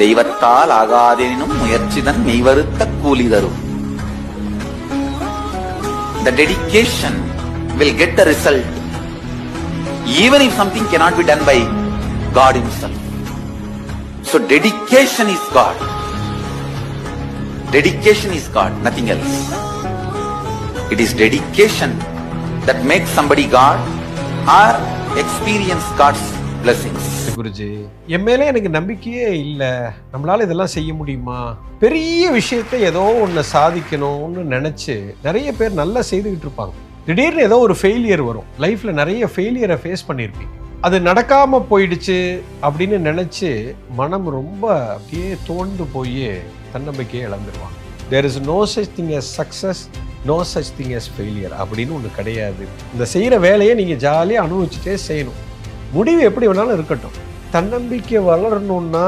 தெய்வத்தால் ஆகாதெனினும் முயற்சிதன் மெய்வருத்த கூலி தரும் The dedication will get the result even if something cannot be done by God himself. So dedication is God. Dedication is God, nothing else. It is dedication that makes somebody God or experience God's blessings. Guruji என் மேலே எனக்கு நம்பிக்கையே இல்லை. நம்மளால இதெல்லாம் செய்ய முடியுமா? பெரிய விஷயத்தை ஏதோ ஒன்று சாதிக்கணும்னு நினச்சி நிறைய பேர் நல்லா செய்துக்கிட்டு இருப்பாங்க. திடீர்னு ஏதோ ஒரு ஃபெயிலியர் வரும். லைஃப்பில் நிறைய ஃபெயிலியரை ஃபேஸ் பண்ணியிருப்பீங்க. அது நடக்காமல் போயிடுச்சு அப்படின்னு நினச்சி மனம் ரொம்ப அப்படியே தோண்டு போய் தன்னம்பிக்கையை இழந்துருவாங்க. There is no such thing as success no such thing as failure அப்படின்னு ஒன்று கிடையாது. இந்த செய்கிற வேலையை நீங்கள் ஜாலியாக அனுபவிச்சுட்டே செய்யணும். முடிவு எப்படி வேணாலும் இருக்கட்டும். தன்னம்பிக்கை வளரணும்னா